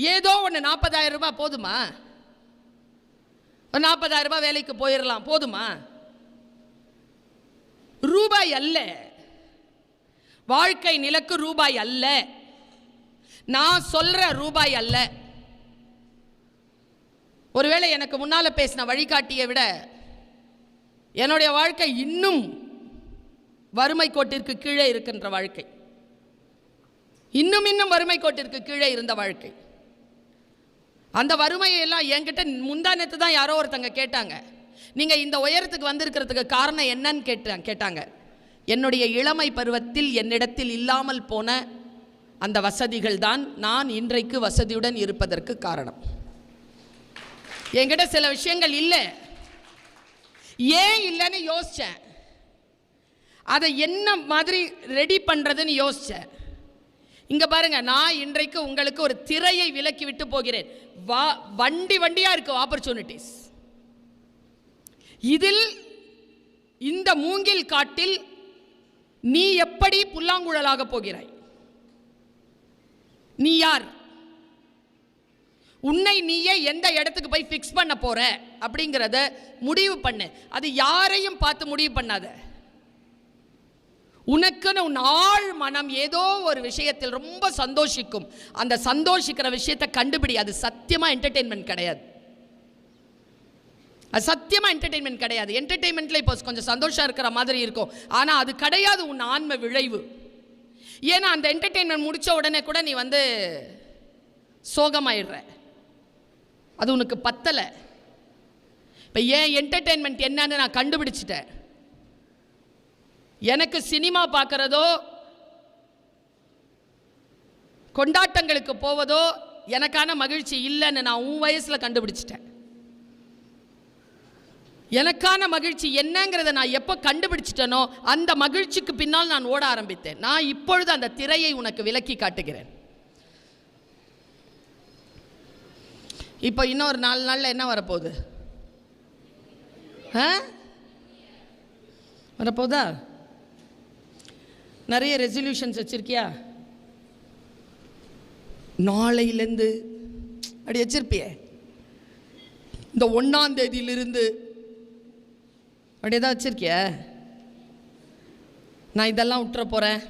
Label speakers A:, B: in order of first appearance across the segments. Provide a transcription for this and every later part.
A: ஏதோ ஒன்று நாற்பதாயிரம் ரூபாய் போதுமா? ஒரு நாற்பதாயிரம் ரூபாய் வேலைக்கு போயிடலாம் போதுமா? ரூபாய் அல்ல. வாழ்க்கை நிலக்கு ரூபாய் அல்ல. நான் சொல்ற ரூபாய் அல்ல. ஒருவேளை எனக்கு முன்னால பேசின வழிகாட்டியை விட என்னுடைய வாழ்க்கை இன்னும் வறுமை கோட்டிற்கு கீழே இருக்கின்ற வாழ்க்கை. இன்னும் இன்னும் வறுமை கோட்டிற்கு கீழே இருந்த வாழ்க்கை. அந்த வறுமையை எல்லாம் என்கிட்ட நேற்று தான் யாரோ ஒருத்தங்க கேட்டாங்க. நீங்கள் இந்த உயரத்துக்கு வந்திருக்கிறதுக்கு காரணம் என்னன்னு கேட்டாங்க கேட்டாங்க. என்னுடைய இளமை பருவத்தில் என்னிடத்தில் இல்லாமல் போன அந்த வசதிகள் தான் நான் இன்றைக்கு வசதியுடன் இருப்பதற்கு காரணம். என்கிட்ட சில விஷயங்கள் இல்லை. ஏன் இல்லைன்னு யோசித்தேன் அதை என்ன மாதிரி ரெடி பண்ணுறதுன்னு யோசித்தேன் இங்க பாருங்க நான் இன்றைக்கு உங்களுக்கு ஒரு திரையை விலக்கி விட்டு போகிறேன். வா வண்டி வண்டியா இருக்கும் ஆப்பர்ச்சுனிட்டிஸ் இதில் இந்த மூங்கில் காட்டில் நீ எப்படி புல்லாங்குழலாக போகிறாய்? நீ யார்? உன்னை நீயே எந்த இடத்துக்கு போய் ஃபிக்ஸ் பண்ண போற? அப்படிங்கிறத முடிவு பண்ணு. அது யாரையும் பார்த்து முடிவு பண்ணாத. உனக்குன்னு உன் ஆழ் மனம் ஏதோ ஒரு விஷயத்தில் ரொம்ப சந்தோஷிக்கும். அந்த சந்தோஷிக்கிற விஷயத்தை கண்டுபிடி. அது சத்தியமாக என்டர்டெயின்மெண்ட் கிடையாது. அது சத்தியமாக என்டர்டெயின்மெண்ட் கிடையாது. என்டர்டெயின்மெண்ட்ல இப்போ கொஞ்சம் சந்தோஷம் இருக்கிற மாதிரி இருக்கும். ஆனால் அது கிடையாது உன் ஆன்ம விளைவு. ஏன்னா அந்த என்டர்டெயின்மெண்ட் முடித்த உடனே கூட நீ வந்து சோகமாயிடுற. அது உனக்கு பத்தலை. இப்போ ஏன் என்டர்டெயின்மெண்ட் என்னன்னு நான் கண்டுபிடிச்சிட்டேன். எனக்கு சினிமா பார்க்கறதோ கொண்டாட்டங்களுக்கு போவதோ எனக்கான மகிழ்ச்சி இல்லைன்னு நான் உன் வயசில் கண்டுபிடிச்சிட்டேன். எனக்கான மகிழ்ச்சி என்னங்கிறத நான் எப்போ கண்டுபிடிச்சிட்டேனோ அந்த மகிழ்ச்சிக்கு பின்னால் நான் ஓட ஆரம்பித்தேன். நான் இப்பொழுது அந்த திரையை உனக்கு விலக்கி காட்டுகிறேன். இப்போ இன்னொரு நாலு நாளில் என்ன வரப்போகுது? ஆ? வரப்போகுதா? நிறைய ரெசல்யூஷன்ஸ் வச்சுருக்கியா? நாளையிலேருந்து அப்படி வச்சிருப்பியே. இந்த ஒன்றாம் தேதியிலிருந்து அப்படி தான் வச்சுருக்கிய? நான் இதெல்லாம் விட்டுற போகிறேன்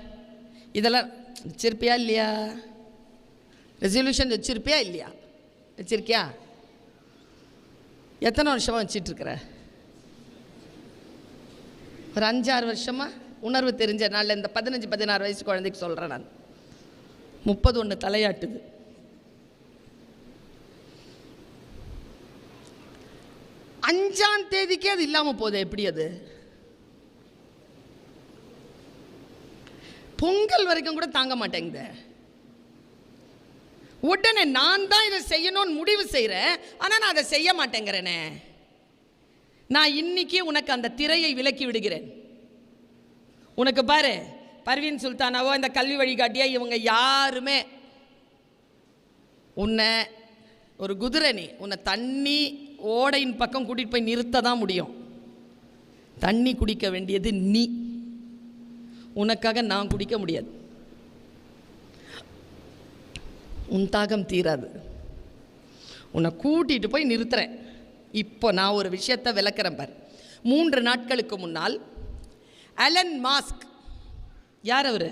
A: இதெல்லாம் வச்சிருப்பியா இல்லையா? ரெசல்யூஷன் வச்சுருப்பியா இல்லையா? வச்சிருக்கியா? எத்தனை வருஷமாக வச்சிட்ருக்குற ஒரு அஞ்சாறு வருஷமா? உணர்வு தெரிஞ்ச நாளில் இந்த பதினஞ்சு பதினாறு வயசு குழந்தைக்கு சொல்கிறேன் நான். முப்பது ஒன்று தலையாட்டுது. அஞ்சாம் தேதிக்கே அது இல்லாமல் போதே எப்படி அது? பொங்கல் வரைக்கும் கூட தாங்க மாட்டேங்குது. உடனே நான் தான் இதை செய்யணும்னு முடிவு செய்கிறேன் ஆனால் நான் அதை செய்ய மாட்டேங்கிறேனே. நான் இன்னைக்கு உனக்கு அந்த திரையை விலக்கி விடுகிறேன். உனக்கு பாரு பர்வீன் சுல்தானாவோ இந்த கல்வி வழிகாட்டியா இவங்க யாருமே? உன்னை ஒரு குதிரை நீ உன்னை தண்ணி ஓடையின் பக்கம் கூட்டிகிட்டு போய் நிறுத்த தான் முடியும். தண்ணி குடிக்க வேண்டியது நீ. உனக்காக நான் குடிக்க முடியாது. உன் தாகம் தீராது. உன்னை கூட்டிகிட்டு போய் நிறுத்துறேன். இப்போ நான் ஒரு விஷயத்தை விளக்குறேன் பார். மூன்று நாட்களுக்கு முன்னால் அலன் மாஸ்க் யார் அவர்?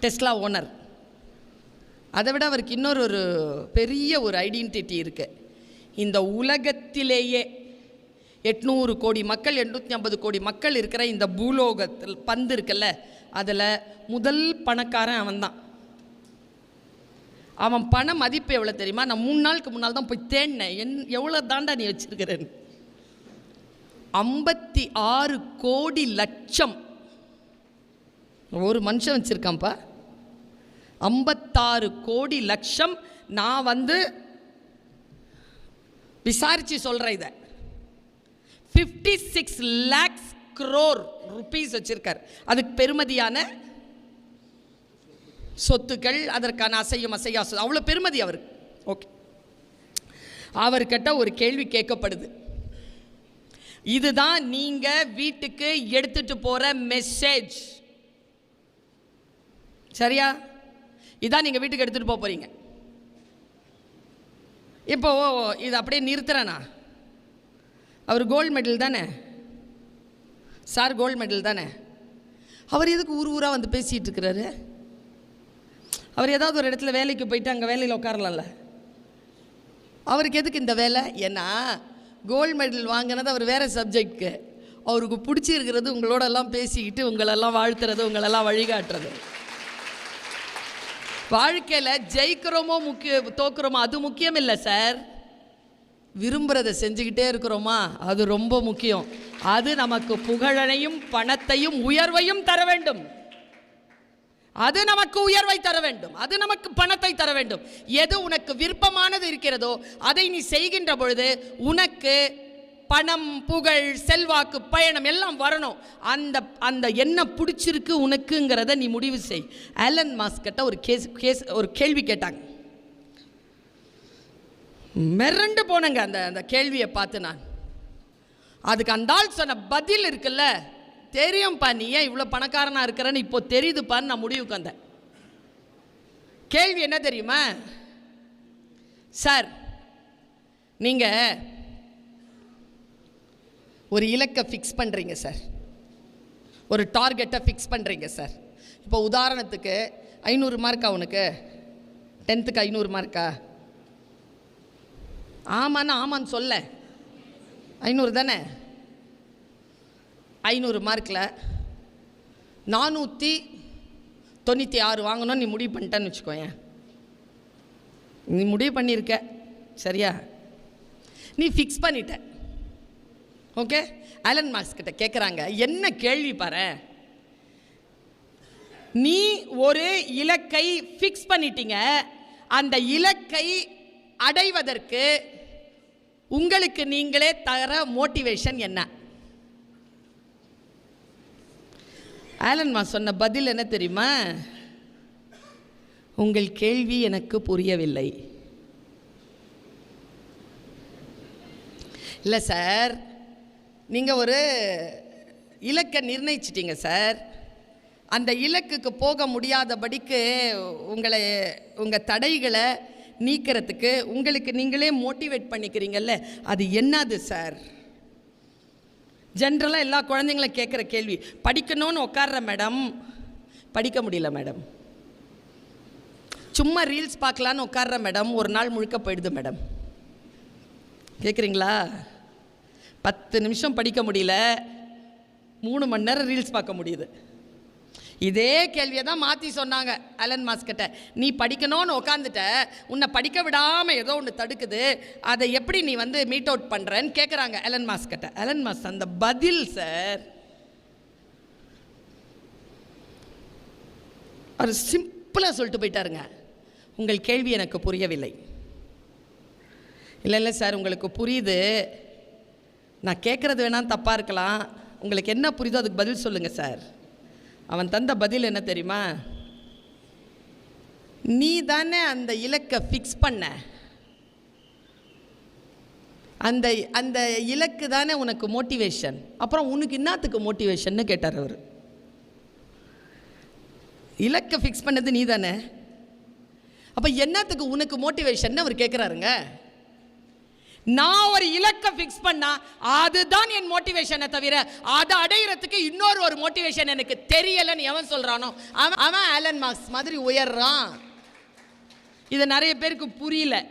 A: டெஸ்லா ஓனர் அதை விட அவருக்கு இன்னொரு ஒரு பெரிய ஒரு ஐடென்டிட்டி இருக்கு. இந்த உலகத்திலேயே எட்நூறு கோடி மக்கள் எண்ணூற்றி ஐம்பது கோடி மக்கள் இருக்கிற இந்த பூலோகத்தில் பந்து இருக்குல்ல அதில் முதல் பணக்காரன் அவன்தான். அவன் பண மதிப்பு எவ்வளோ தெரியுமா? நான் மூணு நாளுக்கு முன்னால் தான் போய் தேடினேன். என் எவ்வளோ தாண்டா நீ வச்சுருக்கிறேன் ஐம்பத்தி ஆறு கோடி லட்சம். ஒரு மனுஷன் வச்சுருக்கான்ப்பா. ஐம்பத்தாறு கோடி லட்சம். நான் வந்து விசாரித்து சொல்கிறேன் இதை. Fifty six lakhs crore rupees வச்சுருக்கார். அதுக்கு பெருமதியான சொத்துக்கள் அதற்கான அசையும் அசையா சொத்து அவ்வளோ பெருமதி அவருக்கு. ஓகே அவர்கிட்ட ஒரு கேள்வி கேட்கப்படுது. இதுதான் நீங்க வீட்டுக்கு எடுத்துட்டு போற மெசேஜ் சரியா? இதான் நீங்க வீட்டுக்கு எடுத்துட்டு போக போறீங்க. இப்போ இது அப்படியே நிறுத்துறேனா? அவர் கோல்டு மெடல் தானே? சார் கோல்டு மெடல் தானே? அவர் எதுக்கு ஊர் ஊராக வந்து பேசிகிட்டு இருக்கிறாரு? அவர் ஏதாவது ஒரு இடத்துல வேலைக்கு போயிட்டு அங்கே வேலையில் உட்காரலாம்ல. அவருக்கு எதுக்கு இந்த வேலை? ஏன்னா கோல்டு மெடல் வாங்கினது அவர் வேறு சப்ஜெக்ட்க்கு அவருக்கு பிடிச்சிருக்கிறது உங்களோடெல்லாம் பேசிக்கிட்டு உங்களெல்லாம் வாழ்த்துறது உங்களெல்லாம் வழிகாட்டுறது. வாழ்க்கையில் ஜெயிக்கிறோமோ முக்கிய தோக்குறோமோ அது முக்கியம் இல்லை சார் விரும்புகிறத செஞ்சுக்கிட்டே இருக்கிறோமா? அது ரொம்ப முக்கியம். அது நமக்கு புகழனையும் பணத்தையும் உயர்வையும் தர வேண்டும். அது நமக்கு உயர்வை தர வேண்டும். அது நமக்கு பணத்தை தர வேண்டும். எது உனக்கு விருப்பமானது இருக்கிறதோ அதை நீ செய்கின்ற பொழுது உனக்கு பணம் புகழ் செல்வாக்கு பயணம் எல்லாம் வரணும். அந்த அந்த என்ன பிடிச்சிருக்கு உனக்குங்கிறத நீ முடிவு செய். ஆலன் மாஸ்கிட்ட ஒரு கேஸ் கேஸ் ஒரு கேள்வி கேட்டாங்க. மிரண்டு போனங்க அந்த அந்த கேள்வியை பார்த்து நான். அதுக்கு அந்த ஆள் சொன்ன பதில் இருக்குல்ல? தெரியும்ப்பா நீ ஏன் இவ்வளோ பணக்காரனாக இருக்கிறன்னு இப்போ தெரியுதுப்பான்னு நான் முடிவுக்கு வந்தேன். கேள்வி என்ன தெரியுமா? சார் நீங்கள் ஒரு இலக்கை ஃபிக்ஸ் பண்ணுறீங்க சார். ஒரு டார்கெட்டை ஃபிக்ஸ் பண்ணுறீங்க சார். இப்போ உதாரணத்துக்கு ஐநூறு மார்க்கா உனக்கு? டென்த்துக்கு ஐநூறு மார்க்கா ஆமான்னு ஆமான்னு சொல்ல. ஐநூறு தானே? ஐநூறு மார்க்கில் நானூற்றி தொண்ணூற்றி ஆறு வாங்கணும்னு நீ முடிவு பண்ணிட்டேன்னு வச்சுக்கோயேன். நீ முடிவு பண்ணியிருக்க சரியா? நீ ஃபிக்ஸ் பண்ணிட்ட. ஓகே அலன் மார்க்ஸ் கிட்ட கேட்குறாங்க என்ன கேள்வி பாரு? நீ ஒரு இலக்கை ஃபிக்ஸ் பண்ணிட்டீங்க. அந்த இலக்கை அடைவதற்கு உங்களுக்கு நீங்களே தர மோட்டிவேஷன் என்ன? ஆலன்மா சொன்ன பதில் என்ன தெரியுமா? உங்கள் கேள்வி எனக்கு புரியவில்லை. இல்லை சார் நீங்கள் ஒரு இலக்கை நிர்ணயிச்சிட்டீங்க சார். அந்த இலக்குக்கு போக முடியாதபடிக்கு உங்களை உங்கள் தடைகளை நீக்கிறதுக்கு உங்களுக்கு நீங்களே மோட்டிவேட் பண்ணிக்கிறீங்கல்ல அது என்னது சார்? ஜென்ரலாக எல்லா குழந்தைங்களும் கேட்குற கேள்வி. படிக்கணும்னு உட்கார்ற மேடம் படிக்க முடியல மேடம் சும்மா ரீல்ஸ் பார்க்கலான்னு உட்கார்ற மேடம் ஒரு நாள் முழுக்க போயிடுது மேடம் கேட்குறீங்களா பத்து நிமிஷம் படிக்க முடியல மூணு மணி நேரம் ரீல்ஸ் பார்க்க முடியுது. இதே கேள்வியை தான் மாற்றி சொன்னாங்க அலன் மாஸ்கிட்ட நீ படிக்கணும்னு உட்காந்துட்ட உன்னை படிக்க விடாமல் ஏதோ ஒன்று தடுக்குது அதை எப்படி நீ வந்து மீட் அவுட் பண்ணுறன்னு கேட்குறாங்க அலன் மாஸ்கிட்ட அலன் மாஸ் அந்த பதில் சார் அவர் சிம்பிளாக சொல்லிட்டு போயிட்டாருங்க. உங்கள் கேள்வி எனக்கு புரியவில்லை. இல்லை இல்லை சார் உங்களுக்கு புரியுது. நான் கேட்குறது வேணால் தப்பாக இருக்கலாம். உங்களுக்கு என்ன புரியுதோ அதுக்கு பதில் சொல்லுங்கள் சார் அவன் தந்த பதில் என்ன தெரியுமா? நீ தானே அந்த இலக்கை ஃபிக்ஸ் பண்ண. அந்த அந்த இலக்கு தானே உனக்கு மோட்டிவேஷன் அப்புறம் உனக்கு என்னத்துக்கு மோட்டிவேஷன்னு கேட்டார் அவர். இலக்கை ஃபிக்ஸ் பண்ணது நீ தானே. அப்போ என்னத்துக்கு உனக்கு மோட்டிவேஷன் அவர் கேட்குறாருங்க நான் ஒரு இலக்கை ஃபிக்ஸ் பண்ணா அதுதான் என் மோட்டிவேஷனை தவிர அதை அடையிறதுக்கு இன்னொரு ஒரு மோட்டிவேஷன் எனக்கு தெரியலைன்னு எவன் சொல்கிறானோ அவன் அவன் ஆலன் மார்க்ஸ் மாதிரி உயர்றான். இது நிறைய பேருக்கு புரியல.